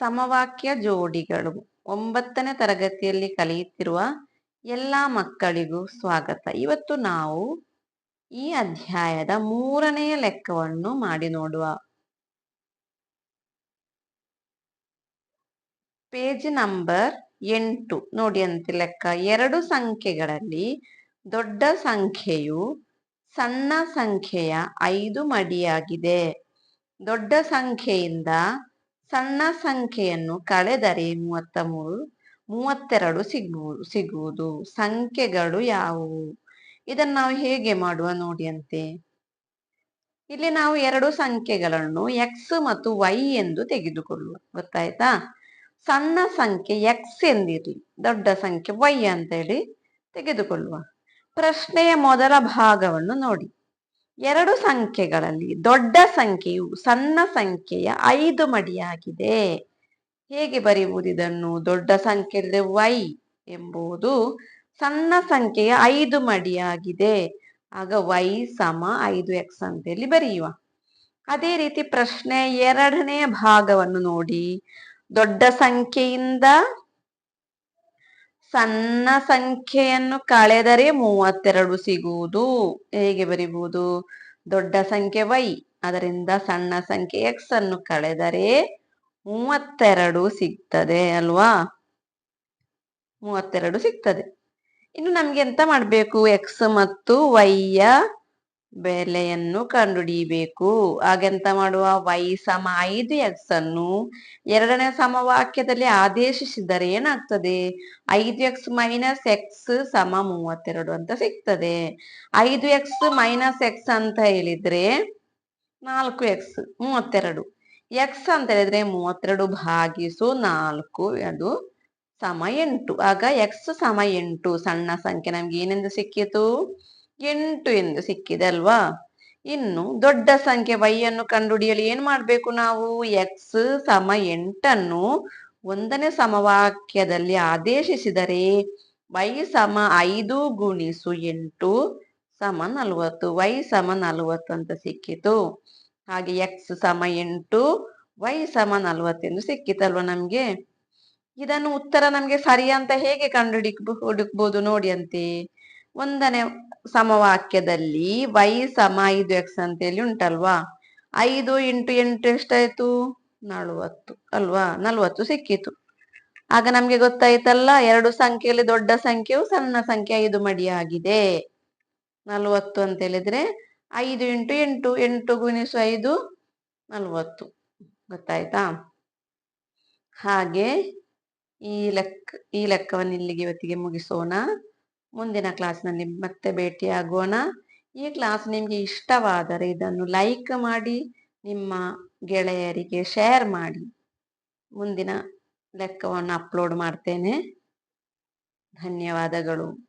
ಸಮವಾಕ್ಯ ಜೋಡಿಗಳು. ಒಂಬತ್ತನೇ ತರಗತಿಯಲ್ಲಿ ಕಲಿಯುತ್ತಿರುವ ಎಲ್ಲ ಮಕ್ಕಳಿಗೂ ಸ್ವಾಗತ. ಇವತ್ತು ನಾವು ಈ ಅಧ್ಯಾಯದ ಮೂರನೆಯ ಲೆಕ್ಕವನ್ನು ಮಾಡಿ ನೋಡುವ. ಪೇಜ್ ನಂಬರ್ ಎಂಟು. ನೋಡಿ ಅಂತ ಲೆಕ್ಕ. ಎರಡು ಸಂಖ್ಯೆಗಳಲ್ಲಿ ದೊಡ್ಡ ಸಂಖ್ಯೆಯು ಸಣ್ಣ ಸಂಖ್ಯೆಯ ಐದು ಮಡಿಯಾಗಿದೆ. ದೊಡ್ಡ ಸಂಖ್ಯೆಯಿಂದ ಸಣ್ಣ ಸಂಖ್ಯೆಯನ್ನು ಕಳೆದರೆ ಮೂವತ್ತ ಮೂರು ಮೂವತ್ತೆರಡು ಸಿಗುವುದು ಸಿಗುವುದು. ಸಂಖ್ಯೆಗಳು ಯಾವುವು? ಇದನ್ನು ನಾವು ಹೇಗೆ ಮಾಡುವ ನೋಡಿಯಂತೆ ಇಲ್ಲಿ ನಾವು ಎರಡು ಸಂಖ್ಯೆಗಳನ್ನು ಎಕ್ಸ್ ಮತ್ತು ವೈ ಎಂದು ತೆಗೆದುಕೊಳ್ಳುವ, ಗೊತ್ತಾಯ್ತಾ? ಸಣ್ಣ ಸಂಖ್ಯೆ ಎಕ್ಸ್ ಎಂದಿರಲಿ ದೊಡ್ಡ ಸಂಖ್ಯೆ ವೈ ಅಂತ ಹೇಳಿ ತೆಗೆದುಕೊಳ್ಳುವ. ಪ್ರಶ್ನೆಯ ಮೊದಲ ಭಾಗವನ್ನು ನೋಡಿ. ಎರಡು ಸಂಖ್ಯೆಗಳಲ್ಲಿ ದೊಡ್ಡ ಸಂಖ್ಯೆಯು ಸಣ್ಣ ಸಂಖ್ಯೆಯ ಐದು ಮಡಿಯಾಗಿದೆ. ಹೇಗೆ ಬರೆಯುವುದು ಇದನ್ನು? ದೊಡ್ಡ ಸಂಖ್ಯೆ ವೈ ಎಂಬುದು ಸಣ್ಣ ಸಂಖ್ಯೆಯ ಐದು ಮಡಿಯಾಗಿದೆ. ಆಗ ವೈ ಸಮ ಐದು ಎಕ್ಸ್ ಬರೆಯುವ. ಅದೇ ರೀತಿ ಪ್ರಶ್ನೆ ಎರಡನೇ ಭಾಗವನ್ನು ನೋಡಿ. ದೊಡ್ಡ ಸಂಖ್ಯೆಯಿಂದ ಸಣ್ಣ ಸಂಖ್ಯೆಯನ್ನು ಕಳೆದರೆ ಮೂವತ್ತೆರಡು ಸಿಗುವುದು. ಹೇಗೆ ಬರಿಬಹುದು? ದೊಡ್ಡ ಸಂಖ್ಯೆ ವೈ, ಅದರಿಂದ ಸಣ್ಣ ಸಂಖ್ಯೆ ಎಕ್ಸ್ ಅನ್ನು ಕಳೆದರೆ ಮೂವತ್ತೆರಡು ಸಿಗ್ತದೆ ಅಲ್ವಾ? ಮೂವತ್ತೆರಡು ಸಿಗ್ತದೆ. ಇನ್ನು ನಮ್ಗೆ ಎಂತ ಮಾಡ್ಬೇಕು? ಎಕ್ಸ್ ಮತ್ತು ವೈಯ ಬೆಲೆಯನ್ನು ಕಂಡುಹಿಡಿಯಬೇಕು. ಹಾಗೆಂತ ಮಾಡುವ? ವೈ ಸಮ ಐದು ಎಕ್ಸ್ ಅನ್ನು ಎರಡನೇ ಸಮವಾಕ್ಯದಲ್ಲಿ ಆದೇಶಿಸಿದರೆ ಏನಾಗ್ತದೆ? ಐದು ಎಕ್ಸ್ ಮೈನಸ್ ಎಕ್ಸ್ ಸಮ ಮೂವತ್ತೆರಡು ಅಂತ ಸಿಗ್ತದೆ. ಐದು ಎಕ್ಸ್ ಮೈನಸ್ ಎಕ್ಸ್ ಅಂತ ಹೇಳಿದ್ರೆ ನಾಲ್ಕು ಎಕ್ಸ್ ಮೂವತ್ತೆರಡು. ಎಕ್ಸ್ ಅಂತ ಹೇಳಿದ್ರೆ ಮೂವತ್ತೆರಡು ಭಾಗಿಸು ನಾಲ್ಕು ಅದು ಸಮ ಎಂಟು. ಆಗ ಎಕ್ಸ್ ಸಮ ಎಂಟು ಸಣ್ಣ ಸಂಖ್ಯೆ ನಮ್ಗೆ ಏನೆಂದು ಸಿಕ್ಕಿತು? ಎಂಟು ಎಂದು ಸಿಕ್ಕಿದೆ ಅಲ್ವಾ? ಇನ್ನು ದೊಡ್ಡ ಸಂಖ್ಯೆ ವೈ ಅನ್ನು ಕಂಡುಹಿಡಿಯಲು ಏನ್ ಮಾಡ್ಬೇಕು ನಾವು? ಎಕ್ಸ್ ಸಮ ಎಂಟನ್ನು ಒಂದನೇ ಸಮವಾಕ್ಯದಲ್ಲಿ ಆದೇಶಿಸಿದರೆ ವೈ ಸಮ ಐದು ಗುಣಿಸು ಎಂಟು ಸಮ ನಲ್ವತ್ತು ವೈ ಸಮ ನಲ್ವತ್ತು ಅಂತ ಸಿಕ್ಕಿತು. ಹಾಗೆ ಎಕ್ಸ್ ಸಮ ಎಂಟು ವೈ ಸಮ ನಲವತ್ತೆಂದು ಸಿಕ್ಕಿತಲ್ವ ನಮ್ಗೆ? ಇದನ್ನು ಉತ್ತರ ನಮ್ಗೆ ಸರಿ ಅಂತ ಹೇಗೆ ಕಂಡು ಹುಡುಕ್ಬೋದು ನೋಡಿ ಅಂತೆ. ಒಂದನೇ ಸಮವಾಕ್ಯದಲ್ಲಿ ವೈ ಸಮ ಐದು ಎಕ್ಸ್ ಅಂತೇಳಿ ಉಂಟಲ್ವಾ? ಐದು ಇಂಟು ಎಂಟು ಎಷ್ಟಾಯ್ತು? ನಲವತ್ತು ಅಲ್ವಾ? ನಲ್ವತ್ತು ಸಿಕ್ಕಿತು. ಆಗ ನಮ್ಗೆ ಗೊತ್ತಾಯ್ತಲ್ಲ, ಎರಡು ಸಂಖ್ಯೆಯಲ್ಲಿ ದೊಡ್ಡ ಸಂಖ್ಯೆಯು ಸಣ್ಣ ಸಂಖ್ಯೆ ಐದು ಮಡಿಯಾಗಿದೆ ನಲವತ್ತು ಅಂತ ಹೇಳಿದ್ರೆ ಐದು ಇಂಟು ಎಂಟು ಎಂಟು ಗುಣಿಸು ಐದು, ನಲವತ್ತು. ಗೊತ್ತಾಯ್ತಾ? ಹಾಗೆ ಈ ಲೆಕ್ಕ ಈ ಲೆಕ್ಕವನ್ನು ಇಲ್ಲಿಗೆ ಇವತ್ತಿಗೆ ಮುಗಿಸೋಣ. ಮುಂದಿನ ಕ್ಲಾಸ್ನಲ್ಲಿ ಮತ್ತೆ ಭೇಟಿಯಾಗೋಣ. ಈ ಕ್ಲಾಸ್ ನಿಮಗೆ ಇಷ್ಟವಾದರೆ ಇದನ್ನು ಲೈಕ್ ಮಾಡಿ, ನಿಮ್ಮ ಗೆಳೆಯರಿಗೆ ಶೇರ್ ಮಾಡಿ. ಮುಂದಿನ ಲೆಕ್ಕವನ್ನು ಅಪ್ಲೋಡ್ ಮಾಡ್ತೇನೆ. ಧನ್ಯವಾದಗಳು.